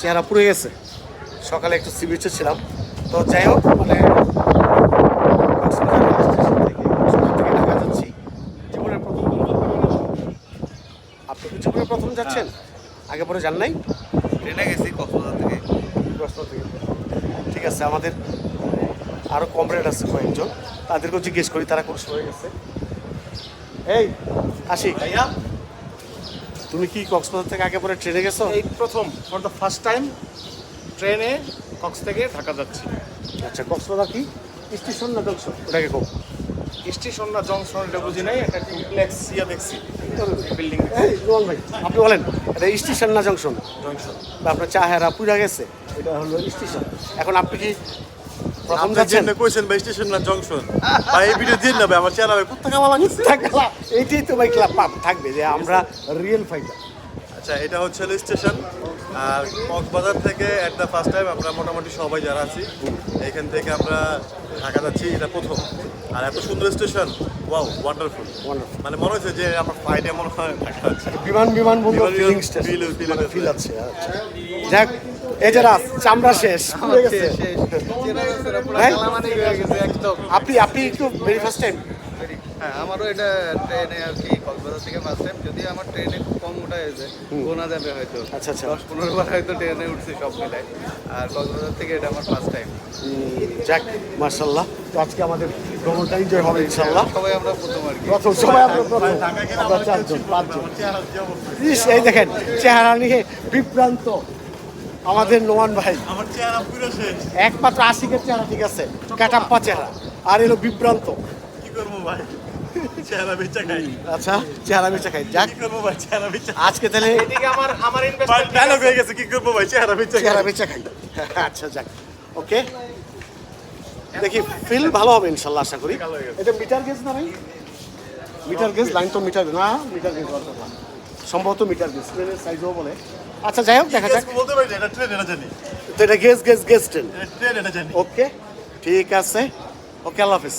চেহারা পুড়ে গেছে। সকালে একটু সি বিচে ছিলাম। তো যাই হোক মানে আপনি প্রথম যাচ্ছেন? আগে পরে যান নাই? ট্রেনে গেছি কক্সবাজার থেকে। কক্সবাজার থেকে। ঠিক আছে আমাদের আরও কমরেড আছে কয়েকজন। তাদেরকেও জিজ্ঞেস করি তারা কোন সময় গেছে। এই আসি। ভাইয়া? তুমি কি কক্সবাজার থেকে আগে পরে ট্রেনে গেছো? এই প্রথম ফর দ্য ফার্স্ট টাইম ট্রেনে কক্স থেকে ঢাকা যাচ্ছি। আচ্ছা কক্সবাজার কি? স্টেশন না জংশন? ওটাকে কম স্টেশন না জংশন এটা বুঝি নাই একটা কমপ্লেক্স ইয়া দেখছি। বিল্ডিং এই ভাই আপনি বলেন এটা স্টেশন না জংশন? জংশন। বা আপনার চাহেরা পুরা গেছে এটা হলো স্টেশন। এখন আপনি কি প্রথম যাচ্ছেন? কইছেন ভাই স্টেশন না জংশন ভাই এই ভিডিও দিন না ভাই আমার চেহারা ভাই কোথা কামা লাগছে এইটাই তো ভাই ক্লাব পাপ থাকবে যে আমরা রিয়েল ফাইটার আচ্ছা এটা হচ্ছে স্টেশন আর কক্সবাজার থেকে দ্য ফার্স্ট টাইম আমরা মোটামুটি সবাই যারা আছি এখান থেকে আমরা ঢাকা যাচ্ছি এটা প্রথম। আর এত সুন্দর স্টেশন ওয়াও ওয়ান্ডারফুল মানে মনে হচ্ছে যে আমার ফ্লাইটে মনে হয় ঢাকা বিমান বিমান আছে। ফিল আছে আচ্ছা। যাক এই যে চামড়া শেষ পুড়ে গেছে। ভাই? একদম। আপনি আপনি একটু ভেরি ফার্স্ট টাইম হ্যাঁ আমারও এটা ট্রেনে আর কি কক্সবাজার থেকে ফার্স্ট টাইম যদি আমার ট্রেনে খুব কম ওঠা হয়েছে গোনা যাবে হয়তো। আচ্ছা, আচ্ছা। দশ পনেরো বার হয়তো ট্রেনে উঠছি সব মিলাই আর কক্সবাজার থেকে এটা আমার ফার্স্ট টাইম যাক মার্শাল্লাহ তো আজকে আমাদের ভ্রমণটা এনজয় হবে ইনশাল্লাহ সবাই আমরা প্রথম আর কি। প্রথম সবাই আমরা প্রথম। আমরা চারজন পাঁচজন। আমার চেহারা যে অবস্থা। ইস, এই দেখেন চেহারা নিয়ে বিভ্রান্ত। আমাদের নোমান ভাই। একমাত্র আশিকের চেহারা ঠিক আছে কাটাপ্পা চেহারা। আর এলো বিভ্রান্ত। কি করব ভাই? চেহারা বেচা খাই। আচ্ছা চেহারা বেচা খাই। যাক। করব ভাই চেহারা বেচা আজকে তাহলে এদিকে আমার আমার ভাই ইনভেস্টমেন্ট ডায়লগ হয়ে গেছে কি করব ভাই চেহারা বেচা চেহারা খাই বেচা খাই। আচ্ছা যাক। ওকে। দেখি ফিল ভালো হবে ইনশাল্লাহ আশা করি। এটা মিটার গেজ না ভাই? মিটার গেজ লাইন তো মিটার না মিটার গেজ দরকার সম্ভবত মিটার গেজ ট্রেনের সাইজও বলে। আচ্ছা যাই হোক দেখা যাক। বলতে পারি এটা ট্রেন এটা জানি তো এটা গেজ গেজ গেজ ট্রেন এটা ট্রেন এটা জানি ওকে ঠিক আছে। ওকে আল্লাহ হাফিজ।